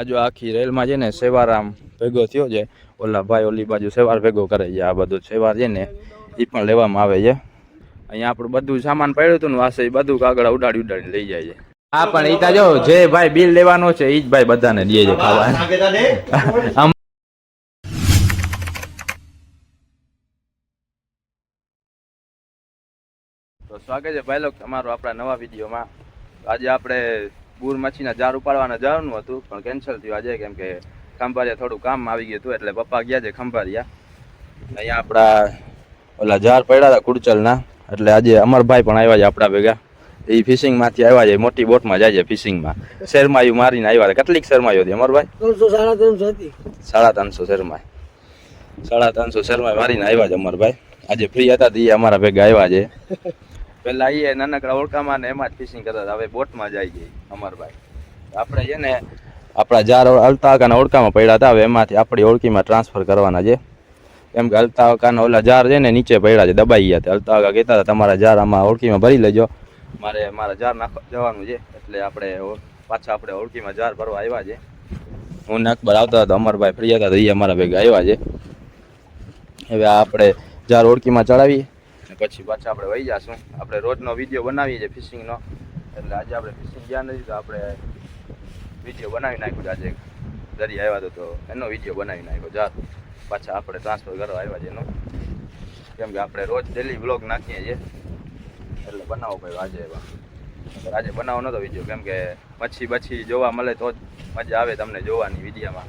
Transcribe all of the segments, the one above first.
આ આખી રેલમાં છે ને સેવારામ ભેગો થયો છે ઓલા ભાઈ ઓલી બાજુ સેવાર ભેગો કરે છે આ બધું સેવાર છે ને એ પણ લેવામાં આવે છે. અહીંયા આપણું બધું સામાન પડ્યું હતું ને વાસે બધું કાગળ ઉડાડી ઉડાડી લઈ જાય છે. હા પણ એ તા જો જે ભાઈ બિલ લેવાનો છે એ જ ભાઈ બધાને દે છે ખાવા તો સ્વાગત છે ભાઈ લોક તમારું આપણા નવા વિડીયોમાં. આજે આપણે બુર મચ્છીના જાર ઉપાડવાના જવાનું હતું પણ કેન્સલ થયું. આજે કેમ કે ખંભારિયા થોડું કામ આવી ગયું હતું એટલે પપ્પા ગયા છે ખંભારિયા અહીંયા આપણા ઓલા જાર પડ્યા હતા કુડચલના એટલે આજે અમરભાઈ પણ આવ્યા છે આપણા ભેગા. એ ફિશિંગમાંથી આવ્યા છે મોટી બોટમાં જાય છે ફિશિંગમાં શેરમાયું મારીને આવ્યા છે. કેટલીક શેરમાયું હતી અમરભાઈ ત્રણસો સાડા ત્રણસો હતી. સાડા ત્રણસો શેરમાય સાડા ત્રણસો શેરમાય મારીને આવ્યા છે અમરભાઈ આજે ફ્રી હતા તે એ અમારા ભેગા આવ્યા છે. પેલા એ નાનકડા ઓળખામાં ને એમાં જ ફિશિંગ કરતા હવે બોટમાં જાય છે અમરભાઈ આપણે છે ને આપણા જાર અલતાકાના ઓળખામાં પડ્યા હતા. હવે એમાંથી આપણી ઓળખીમાં ટ્રાન્સફર કરવાના છે. કેમ કે અલતાકાના ઓલા જાર છે ને નીચે પડ્યા છે, દબાઈ ગયા હતા અલતાકા કહેતા હતા, તમારા જાર આમાં ઓળખીમાં ભરી લેજો. મારે મારા જાર નાખવા જવાનું છે. એટલે આપણે પાછા આપણે ઓળખીમાં જાર ભરવા આવ્યા છે. હું અકબર આવતા હતા. અમરભાઈ ફ્રી હતા. એ અમારા ભેગા આવ્યા છે. હવે આપણે જાર ઓળખીમાં ચડાવી અને પછી પાછા આપણે વહી જશું. આપણે રોજનો વીડિયો બનાવીએ છીએ ફિશિંગનો એટલે આજે આપણે ફિશિંગ ગયા નથી તો આપણે વીડિયો બનાવી નાખ્યો આજે દરિયા આવ્યા તો તો એનો વીડિયો બનાવી નાખ્યો. જાત પાછા આપણે ટ્રાન્સફર કરવા આવ્યા છે એનો. કેમ કે આપણે રોજ ડેલી બ્લોગ નાખીએ છીએ. એટલે બનાવો ભાઈ આજે એવા. આજે બનાવો નતો વીડિયો કેમ કે મચ્છી બચ્છી જોવા મળે તો જ મજા આવે તમને જોવાની વિડીયામાં.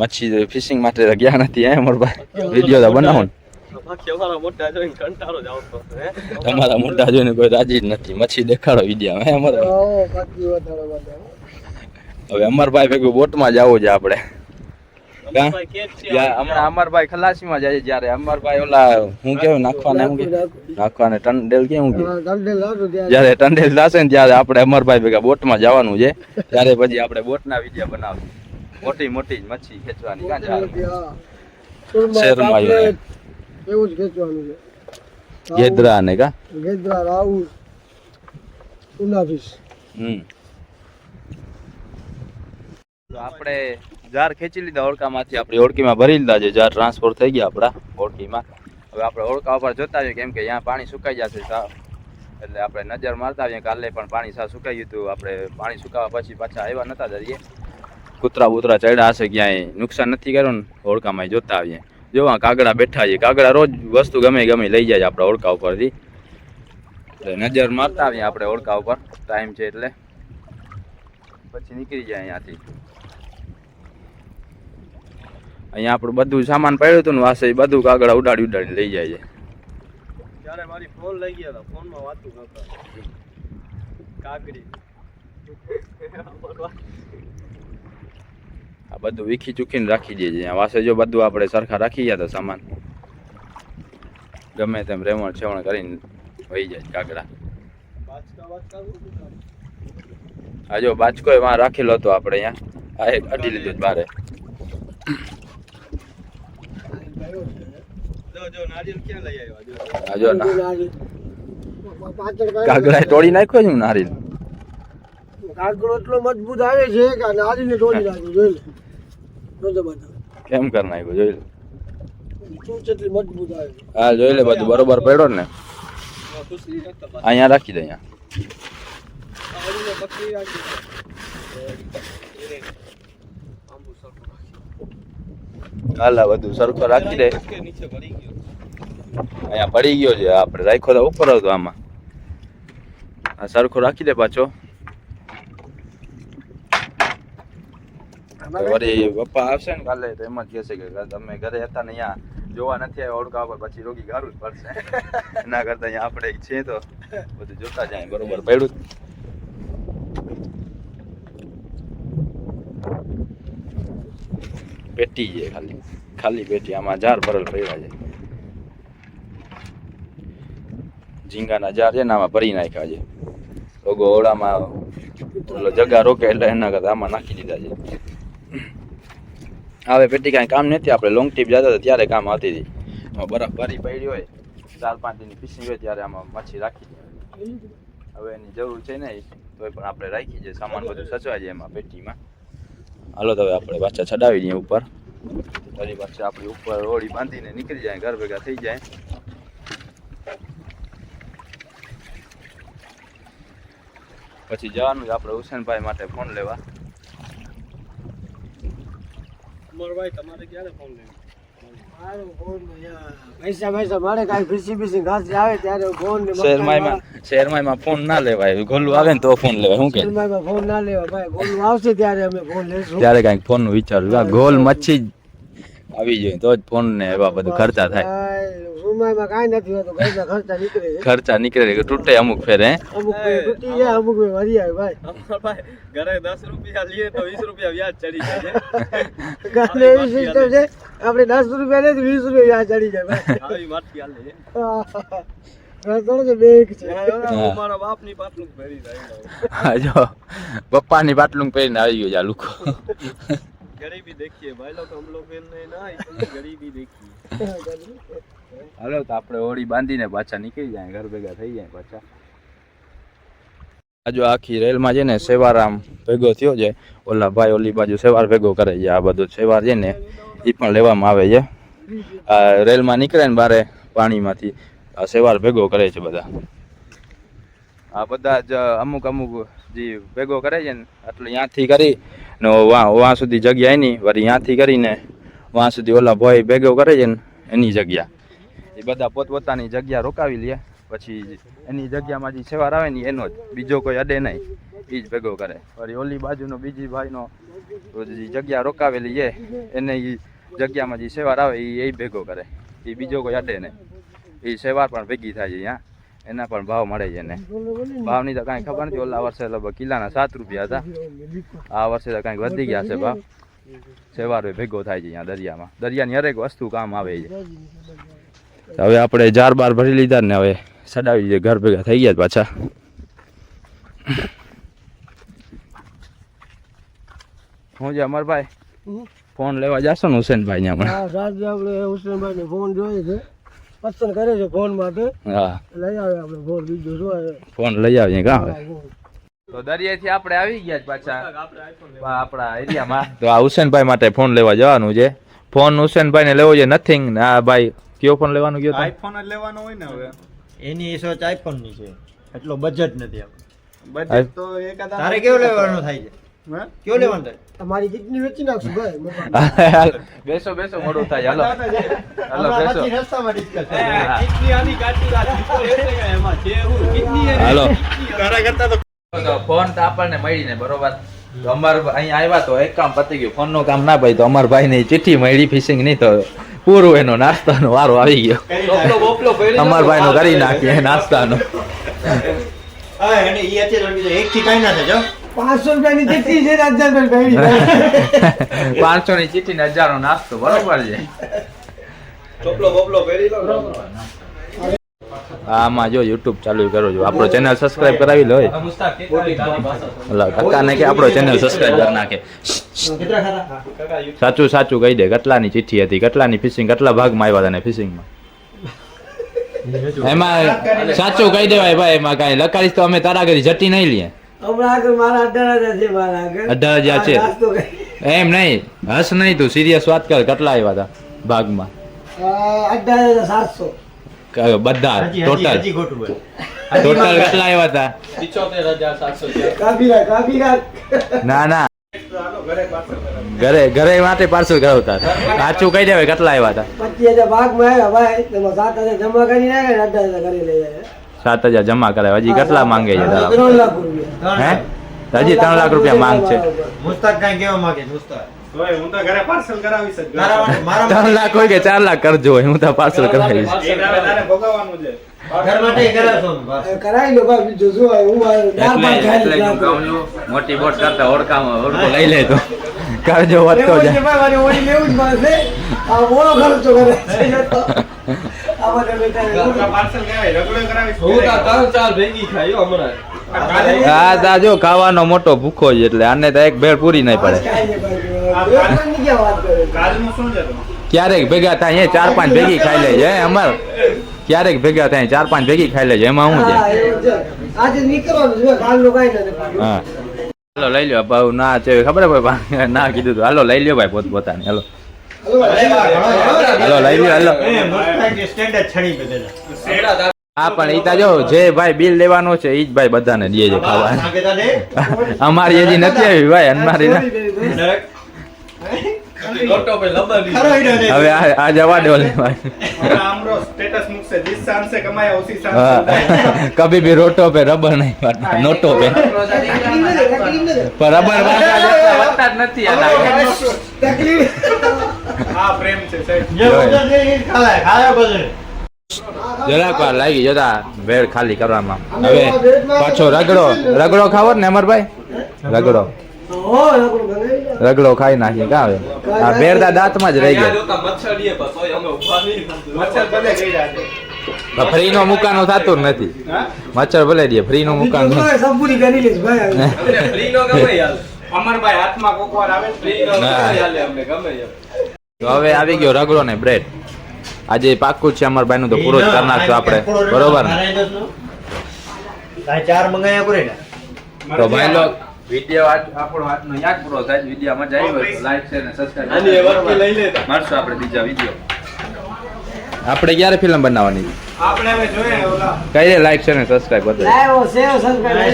મચ્છી ફિશિંગ માટે ગયા નથી એમ ભાઈ? વીડિયો તો બનાવો ને. તમારા મોટા જોઈને કોઈ રાજી જ નથી. મચ્છી દેખાડો વીડિયો હે અમર? વધારે વધારે. અમરભાઈ ભેગું બોટમાં જવું છે આપણે. હમણાં અમરભાઈ ખલાસીમાં જાય જ્યારે. અમરભાઈ ઓલા હું કેવું નાખવાના હું નાખવાને ટંડેલ કે જ્યારે થશે ને ત્યારે આપણે અમરભાઈ ભેગા બોટમાં જવાનું છે. ત્યારે પછી આપણે બોટના વીડિયો બનાવશું. મોટી મોટી જ મચ્છી ખેંચવાની કાં જાય એવું જ ખેંચવાનું છે. ગેદરા ને કા? ગેદરા રાઉ ઉનાફીસ. હમ. આપણે જાર ખેંચી લીધા ઓળકામાંથી આપણી ઓળકીમાં ભરી લીધા છે. જાર ટ્રાન્સફર થઈ ગયા આપણા ઓળકીમાં હવે આપણે ઓળકા ઉપર જોતા આવીએ કેમ કે અહીંયા પાણી સુકાઈ જશે સાવ. એટલે આપણે નજર મારતા આવીએ કાલે પણ પાણી સાવ સુકાઈ ગયું હતું. આપણે પાણી સુકાવા પછી પાછા આવ્યા નતા જઈએ કૂતરા બૂતરા ચડ્યા હશે. ક્યાંય નુકસાન નથી કર્યું ને ઓળકામાં જોતા આવીએ જોવા કાગડા બેઠા છે કાગડા રોજ વસ્તુ ગમે ગમે લઈ જાય આપણે ઓળખા ઉપરથી. એટલે નજર મારતા આવીએ આપણે ઓળકા ઉપર. ટાઈમ છે એટલે. પછી નીકળી જાય અહીંયાથી. અહીંયા આપણું બધું સામાન પડ્યું હતું ને વાસે બધું કાગડા ઉડાડી ઉડાડી લઈ જાય છે. મારી ફોન લઈ ગયા હતા ફોનમાં વાતું કાકડી આ બધું વીખી ચૂકીને રાખી છે વાસે જો બધું આપણે સરખા રાખી ગયા હતા સામાન. ગમે તેમ રેવણ છેવણ કરીને વહી જાય શું આ જો બાચકો એમાં રાખેલો હતો આપણે અહીંયા. આ એક અઢી લીધું બારે. કાગડા તોડી નાખ્યો છે નારિયેલ કાગડો એટલો મજબૂત આવે છે કે નારિયેલ તોડી નાખી જોઈ કેમ કર નાખ્યો? જોઈ લે. હા જોઈ લે બધું. બરોબર પડ્યો ને? અહીંયા રાખી દે અહીંયા. હાલ આ બધું સરખો રાખી દે. અહીંયા પડી ગયો છે. આપણે રાખ્યો તો ઉપર હતો આમાં. આ સરખો રાખી દે પાછો. વળી પપ્પા આવશે ને કાલે તો એમ જ કહેશે કે તમે ઘરે હતા ને અહીંયા જોવા નથી આવ્યા ઓળખા પર પછી રોગી ગારું જ પડશે. એના કરતા અહીંયા આપણે છે તો બધું જોતા જાય બરોબર પડ્યું પેટી છે ખાલી ખાલી પેટી આમાં જાર ભરેલ પડ્યા છે. ઝીંગાના જાર છે ને આમાં ભરી નાખ્યા છે. ઓગો ઓળામાં જગા રોકે એટલે એના કરતા આમાં નાખી દીધા છે. હવે પેટી કાંઈ કામ નથી, આપણે લોંગ ટ્રીપ જતા હતા ત્યારે કામ આવતી હતી આમાં બરફ ભરી પડી હોય, ચાર પાંચ દિનની ફિશિંગ હોય ત્યારે આમાં મચ્છી રાખી હવે એની જરૂર છે નહીં, તોય પણ આપણે રાખી છે સામાન બધું સચવાય છે એમાં પેટીમાં. હાલો તો હવે આપણે પાછા ચડાવી દઈએ ઉપર. ફરી પાછા આપણી ઉપર હોળી બાંધીને નીકળી જાય, ઘર ભેગા થઈ જાય. પછી જવાનું આપણે હુસેનભાઈ માટે ફોન લેવા. અમરભાઈ તમારે ક્યારે ફોન લેવો? મારો ફોન યાર. પૈસા પૈસા મારે કાંઈ ફીસી બીસી ઘાસ આવે ત્યારે ફોન ને શેરમાઈમાં ફોન ના લેવાય. ગોલું આવે ને તો ફોન લેવાય. શું કે? ફોન ના લેવા ભાઈ ગોલું આવશે ત્યારે અમે ફોન લેશું. ત્યારે કાંઈક ફોનનું વિચારું. ગોલ મચ્છી આવી જોઈએ તો જ ફોન ને એવા બધું ખર્ચા થાય. સમયમાં કાંઈ નથી હોતું ખર્ચા નીકળે છે. ખર્ચા નીકળે તૂટે અમુક ફેરે હે? અમુક ભાઈ તૂટી જાય અમુક ભાઈ મરી જાય ભાઈ. ઘરે દસ રૂપિયા લઈએ તો વીસ રૂપિયા વ્યાજ ચડી જાય ઘરે એવી સિસ્ટમ છે આપણે દસ રૂપિયા લે તો વીસ રૂપિયા ચડી જાય ભાઈ. આવી માઠી હાલે છે. જો પપ્પાની પાટલું પહેરીને આવી ગયો આ લોકો. ગરીબી તો આપણે હોળી બાંધીને પાછા નીકળી જાય, ઘર ભેગા થઈ જાય પાછા. બાજુ આખી રેલમાં છે ને સેવારામ ભેગો થયો છે, ઓલા ભાઈ ઓલી બાજુ સેવાર ભેગો કરે છે, આ બધું સેવાર છે ને એ પણ લેવામાં આવે છે. આ રેલમાં નીકળે ને બારે પાણીમાંથી આ સેવાર ભેગો કરે છે બધા. આ બધા જ અમુક અમુક જે ભેગો કરે છે ને એટલે ત્યાંથી કરી ને વાં સુધી જગ્યા એની, વળી ત્યાંથી કરીને વાં સુધી ઓલા ભાઈ ભેગો કરે છે ને, એની જગ્યા. એ બધા પોતપોતાની જગ્યા રોકાવી લે, પછી એની જગ્યામાં જે સેવાર આવે ને, એનો જ. બીજો કોઈ અડે નહીં એ જ ભેગો કરે. વળી ઓલી બાજુનો બીજી ભાઈનો જે જગ્યા રોકાવેલી છે, એને એ જગ્યામાં જે સેવાર આવે એ એ ભેગો કરે. એ બીજો કોઈ અડે નહીં. એ સેવાર પણ ભેગી થાય છે ત્યાં એના પણ ભાવ મળે છે ને. ભાવની તો કાંઈ ખબર નથી ઓલા વર્ષે લગભગ કિલ્લાના સાત રૂપિયા હતા. આ વર્ષે તો કાંઈક વધી ગયા છે ભાવ. સેવારો ભેગો થાય છે અહીંયા દરિયામાં. દરિયાની હરેક વસ્તુ કામ આવે છે. હવે આપણે જાર બાર ભરી લીધા ને હવે સડાવી દઈએ ઘર ભેગા થઈ ગયા પાછા. હું છે અમરભાઈ? ફોન લેવા જશો ને હુસેનભાઈ ને હમણાં હુસેનભાઈ ને ફોન જોઈએ છે. પસંદ કરે છે ફોન માટે. હા. લઈ આવે આપણે ફોન બીજો શું આવે? ફોન લઈ આવીએ કાં. તો દરિયાથી આપણે આવી ગયા જ પાછા. આપણા એરિયામાં. તો આ હુસેનભાઈ માટે ફોન લેવા જવાનું છે. ફોન હુસેનભાઈ ને લેવો છે નથિંગ ને આ ભાઈ કયો ફોન લેવાનું કયો આઈફોન જ લેવાનો હોય ને હવે? એની સોચ આઈફોનની છે. એટલો બજેટ નથી આપણે બજેટ તો એકાદા તારે કેવો લેવાનો થાય છે? હે? કેવો લેવાનો થાય તમારી કિડની વેચી નાખશું ભાઈ. હાલો, બેસો બેસો મોડું થાય. હાલો. હાલો બેસો. રસ્તામાં discuss કિડની આની કાચી આ ચીકો રહેશે કે એમાં? છે હું કિડની હાલો. તારા કરતા તો તો ફોન તો આપણને મળી ને બરોબર? તો અમાર અહીંયા આવ્યા તો એક કામ પતી ગયું. ફોનનું કામ ના ભાઈ તો અમાર ભાઈ ની ચિઠ્ઠી મળી ફિશિંગ નહીં તો પૂરું એનો નાસ્તાનો વારો આવી ગયો. અમાર ભાઈ નો કરી નાખીએ નાસ્તાનો. હા, અને ઈ અત્યારે એક થી કઈ ના થાય. પાંચસો રૂપિયાની ચીઠી છે ને હજાર રૂપિયા પાંચસો ની ચીઠી ને હજારો નાસ્તો બરોબર છે? ટોપલો બોપલો પહેરી લો. આમાં જો યુટ્યુબ ચાલુ કરો છો. આપણો ચેનલ સબસ્ક્રાઇબ કરાવી લો કાકા ને કે આપણો ચેનલ સબસ્ક્રાઇબ કરી નાખે. સાચું સાચું કહી દે કેટલાની ચિઠ્ઠી હતી કટલાની ફિશિંગ કટલા ભાગમાં આવ્યા હતા ને ફિશિંગમાં એમાં સાચું કહી દેવાય ભાઈ એમાં કાંઈ લખાડીશ તો અમે તારા ઘરે જટી નહીં લઈએ અઢાર હજાર છે. એમ નહીં હસ નહીં તું સિરિયસ વાત કર કેટલા આવ્યા હતા ભાગમાં? બધા ટોટલ. ટોટલ કેટલા આવ્યા હતા ના ના. ઘરે ઘરે માટે પાર્સલ કરાવતા સાચું કહી દેવાય કેટલા આવ્યા હતા પચીસ હજાર ભાગમાં આવ્યા ભાઈ સાત હજાર જમા કરી નાખે અઢાર હજાર કરી લઈ જાય સાત હજાર જમા કરાવે હજી કેટલા માંગે છે તારા ત્રણ લાખ રૂપિયા. હે? હજી ત્રણ લાખ રૂપિયા માંગ છે. મુસ્તાક કઈ કેવા માંગે મુસ્તાક. ત્રણ લાખ હોય કે ચાર લાખ કરજો હોય હું તો પાર્સલ કરાવીશ. માટે બોટ કરતા ઓળખામાં ઓળખો લઈ લે તો કરજો વધતો જાય. હું જો ખાવાનો મોટો ભૂખો છે એટલે આને તો એક ભેળ પૂરી નહીં પડે. ક્યારેક ભેગા થાય ચાર પાંચ ભેગી ખાઈ લે છે અમાર? ક્યારેક ભેગા થાય ચાર પાંચ ભેગી ખાઈ લે એમાં શું છે? હા, હું છે. આજે નીકળવાનું છે કાલનું કાંઈ નથી હા. હાલો લઈ લ્યો ભાઈ ના છે ખબર ભાઈ ના કીધું તું. હાલો લઈ લ્યો ભાઈ પોત પોતાની હાલો. હાલો લઈ લ્યો હાલો. હા પણ ઈ તા જો જે ભાઈ બિલ લેવાનું છે એ જ ભાઈ બધાને દે છે ખાવા અમારી હજી નથી આવી ભાઈ અમારી હવે આ આ જવા દો કભી ભી રોટો પે રબર નહીં નોટો પે. પણ રબર નથી આ પ્રેમ છે સાહેબ. જે ઉધર છે ઈ ખાય ખાય બધે જરાક વાર લાગી જતા વેળ ખાલી કરવામાં. હવે પાછો રગડો. રગડો ખાવો ને અમરભાઈ રગડો. રગડો ખાઈ નાખીએ. કા આવે આ બેરદા દાંતમાં જ રહી ગયા ફ્રી નો મુકાનો થતું જ નથી. મચ્છર ભલે દે ફ્રી નો મુકાન અમરભાઈ હાથમાં કોકવાર આવે ફ્રી નો ના. ગમે તો હવે આવી ગયો રગડો ને બ્રેડ આજે પાક્કું છે અમારનું તો પૂરો જ કરી નાખશું આપણે. બરોબર ને? ચાર મંગાયા કરે ને? તો ભાઈ લોક વીડિયો આપણો આજનો યાદ પૂરો થાય વીડિયો મજા આવી હોય લાઈક શેર અને સબસ્ક્રાઇબ આની એ વસ્તુ લઈ લેતા. મળશું આપણે બીજા વીડિયો. આપણે ક્યારે ફિલ્મ બનાવવાની? આપણે હવે જોઈએ ઓલા. કઈ લાઈક શેર અને સબસ્ક્રાઇબ બતાવી લાવો, સેવ, સબસ્ક્રાઇબ.